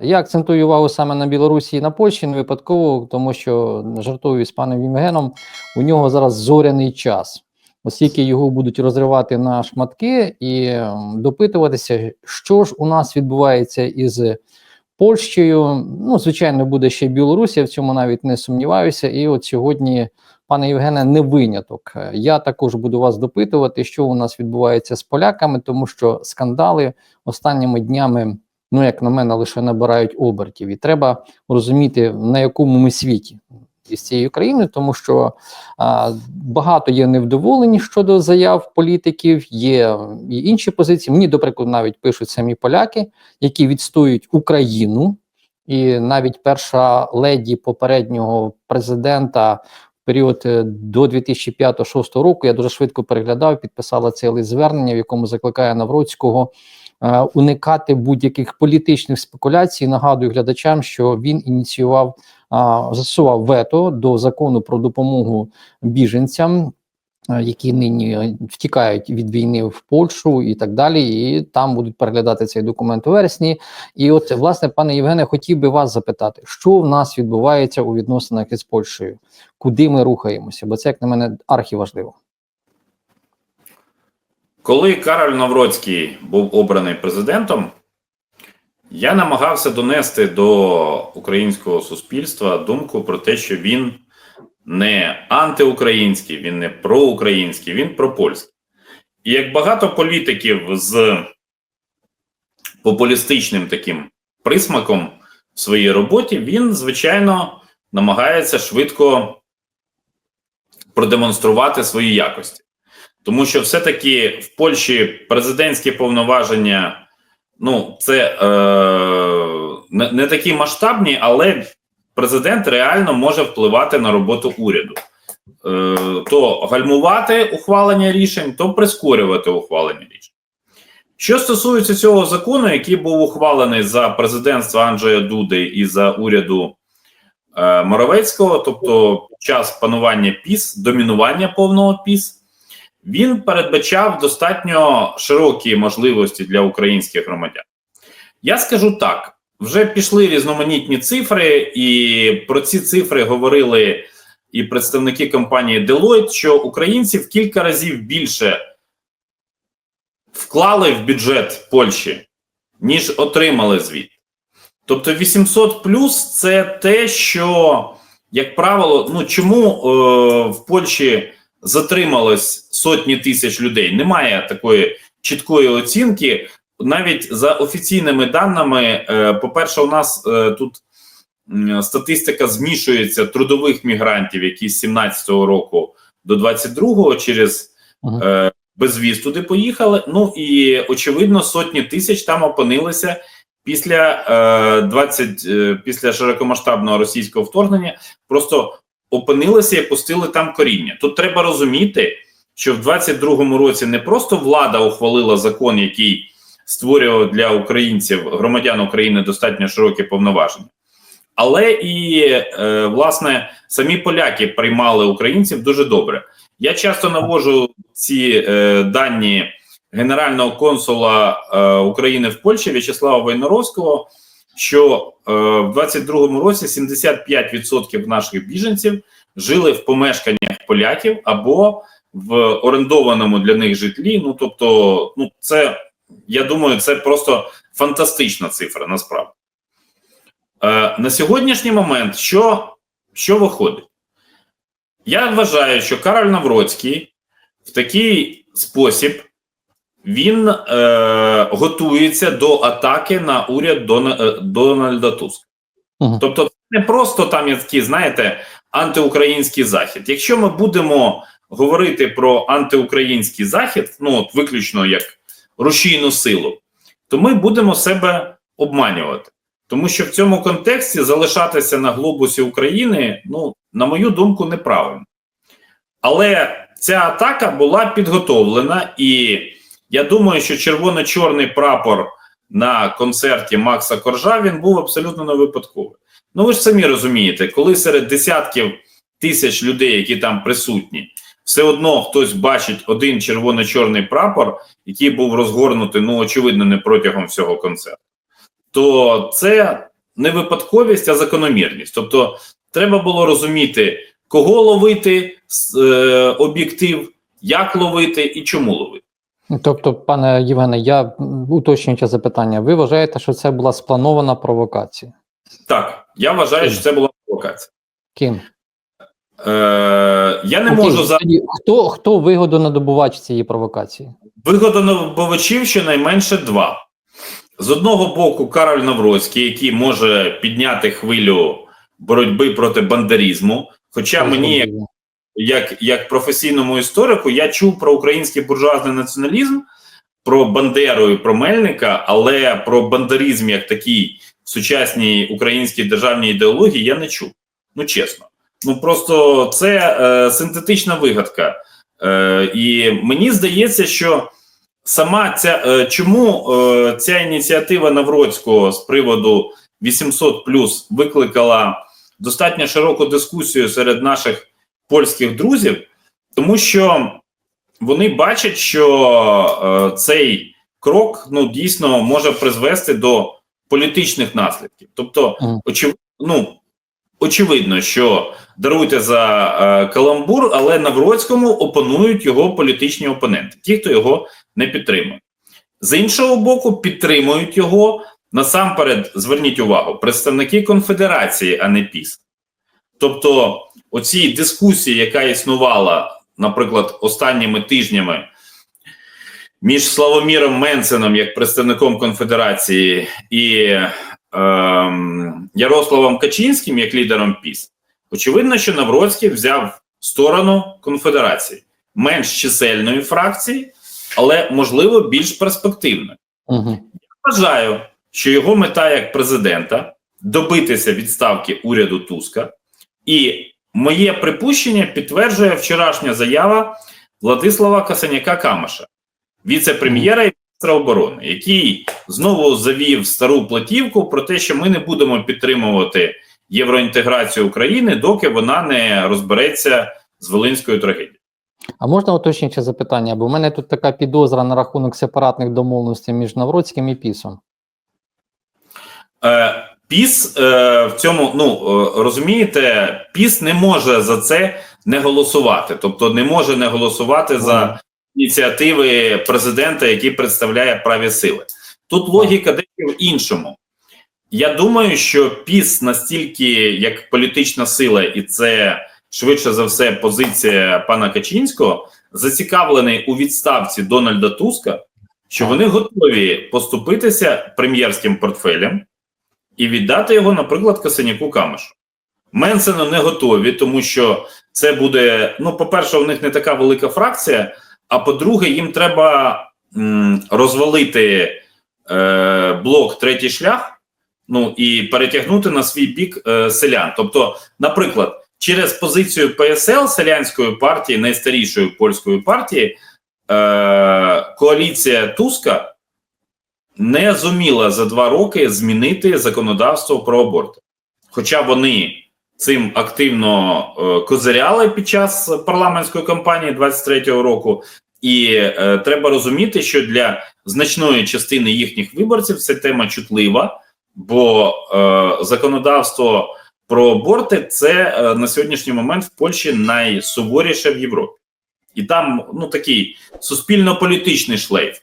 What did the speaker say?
Я акцентую увагу саме на Білорусі і на Польщі, не випадково, тому що жартую з паном Євгеном, у нього зараз зоряний час, оскільки його будуть розривати на шматки і допитуватися, що ж у нас відбувається із Польщею. Ну, звичайно, буде ще Білорусь, я в цьому навіть не сумніваюся. І от сьогодні, пане Євгене, не виняток. Я також буду вас допитувати, що у нас відбувається з поляками, тому що скандали останніми днями ну як на мене, лише набирають обертів. І треба розуміти, на якому ми світі із цією країною, тому що а, багато є невдоволені щодо заяв політиків, є і інші позиції. Мені, до прикладу, навіть пишуть самі поляки, які відстоюють Україну, і навіть перша леді попереднього президента. в Період е, до 2005-2006 року я дуже швидко переглядав, підписала цей лист звернення, в якому закликає Навроцького уникати будь-яких політичних спекуляцій. Нагадую глядачам, що він ініціював а, застосував вето до закону про допомогу біженцям. е, Які нині втікають від війни в Польщу і так далі, і там будуть переглядати цей документ у вересні. І от, власне, пане Євгене, хотів би вас запитати, що в нас відбувається у відносинах із Польщею, куди ми рухаємося? Бо це, як на мене, архіважливо. Коли Кароль Навроцький був обраний президентом, я намагався донести до українського суспільства думку про те, що він не антиукраїнський, він не проукраїнський, він пропольський. І як багато політиків з популістичним таким присмаком в своїй роботі, він, звичайно, намагається швидко продемонструвати свої якості. Тому що все-таки в Польщі президентські повноваження, ну, це е, не, не такі масштабні, але президент реально може впливати на роботу уряду. Е, то гальмувати ухвалення рішень, то прискорювати ухвалення рішень. Що стосується цього закону, який був ухвалений за президентства Анджея Дуди і за уряду е, Моровецького, тобто час панування ПІС, домінування повного ПІС, він передбачав достатньо широкі можливості для українських громадян. Я скажу так: вже пішли різноманітні цифри, і про ці цифри говорили і представники компанії Deloitte, що українці в кілька разів більше вклали в бюджет Польщі, ніж отримали звіт. Тобто 800 плюс це те, що, як правило, ну чому е, в Польщі затрималось сотні тисяч людей? Немає такої чіткої оцінки. Навіть за офіційними даними, е, по-перше, у нас е, тут статистика змішується трудових мігрантів, які з 17-го року до 22-го через Мгм. е, безвіз туди поїхали. Ну і очевидно, сотні тисяч там опинилися після е, 20, е, після широкомасштабного російського вторгнення. Просто опинилися і пустили там коріння. Тут треба розуміти, що в 22-му році не просто влада ухвалила закон, який створював для українців, громадян України достатньо широкі повноваження, але і е, власне самі поляки приймали українців дуже добре. Я часто навожу ці е, дані генерального консула е, України в Польщі В'ячеслава Войнаровського, що е, в 22-му році 75% наших біженців жили в помешканнях поляків або в орендованому для них житлі. Ну тобто, ну це я думаю, це просто фантастична цифра. Насправді е, на сьогоднішній момент, що, що виходить? Я вважаю, що Кароль Навроцький в такий спосіб він е, готується до атаки на уряд Дона, е, Дональда Туска. Мгм. Тобто, це не просто там є знаєте, антиукраїнський захід. Якщо ми будемо говорити про антиукраїнський захід, ну от виключно як рушійну силу, то ми будемо себе обманювати. Тому що в цьому контексті залишатися на глобусі України, ну, на мою думку, неправильно. Але ця атака була підготовлена, і я думаю, що червоно-чорний прапор на концерті Макса Коржа він був абсолютно не випадковий. Ну, ви ж самі розумієте, коли серед десятків тисяч людей, які там присутні, все одно хтось бачить один червоно-чорний прапор, який був розгорнутий, ну, очевидно, не протягом всього концерту, то це не випадковість, а закономірність. Тобто, треба було розуміти, кого ловити е, об'єктив, як ловити і чому ловити. Тобто, пане Євгене, я м, уточнююче запитання. Ви вважаєте, що це була спланована провокація? Так, я вважаю, що це була провокація. Ким? Е, я не Окей, можу за хто, хто вигодонадобувач цієї провокації? вигодонабувачів щонайменше два. З одного боку, Кароль Навроцький, який може підняти хвилю боротьби проти бандерізму. Хоча мені, як, як, як професійному історику, я чув про український буржуазний націоналізм, про Бандеру і про Мельника, але про бандеризм як такий в сучасній українській державній ідеології я не чув. Ну чесно. Ну просто це е, синтетична вигадка. Е, і мені здається, що сама ця е, чому е, ця ініціатива Навроцького з приводу 800 викликала достатньо широку дискусію серед наших польських друзів, тому що вони бачать, що е, цей крок ну дійсно може призвести до політичних наслідків. Тобто, Мгм. ну, очевидно, що даруйте за е, каламбур, але Навроцькому опонують його політичні опоненти, ті, хто його не підтримує. З іншого боку, підтримують його насамперед, зверніть увагу, представники конфедерації, а не ПІС. Тобто, оцій дискусії, яка існувала, наприклад, останніми тижнями між Славоміром Менсеном, як представником конфедерації, і ем, Ярославом Качинським, як лідером ПІС, очевидно, що Навроцький взяв сторону конфедерації менш чисельної фракції, але можливо більш перспективної. Угу. Вважаю, що його мета як президента добитися відставки уряду Туска, і моє припущення підтверджує вчорашня заява Владислава Касаняка Камаша, віце-прем'єра і міністра оборони, який знову завів стару платівку про те, що ми не будемо підтримувати євроінтеграцію України, доки вона не розбереться з Волинською трагедією. А можна уточнююче запитання? Бо в мене тут така підозра на рахунок сепаратних домовленостей між Навроцьким і Пісом. Е, Піс е, в цьому, ну е, розумієте, Піс не може за це не голосувати, тобто не може не голосувати за ініціативи президента, який представляє праві сили. Тут логіка дещо в іншому. Я думаю, що Піс настільки як політична сила, і це швидше за все позиція пана Качинського, зацікавлений у відставці Дональда Туска, що вони готові поступитися прем'єрським портфелем і віддати його, наприклад, Касаняку Камешу. Менсену не готові, тому що це буде. Ну, по-перше, у них не така велика фракція. А по-друге, їм треба м, розвалити е, блок третій шлях, ну і перетягнути на свій бік е, селян. Тобто, наприклад, через позицію ПСЛ селянської партії, найстарішої польської партії, е, коаліція Туска не зуміла за два роки змінити законодавство про аборт. Хоча вони цим активно е, козиряли під час парламентської кампанії 23-го року, і е, треба розуміти, що для значної частини їхніх виборців ця тема чутлива, бо е, законодавство про аборти це е, на сьогоднішній момент в Польщі найсуворіше в Європі, і там ну такий суспільно-політичний шлейф.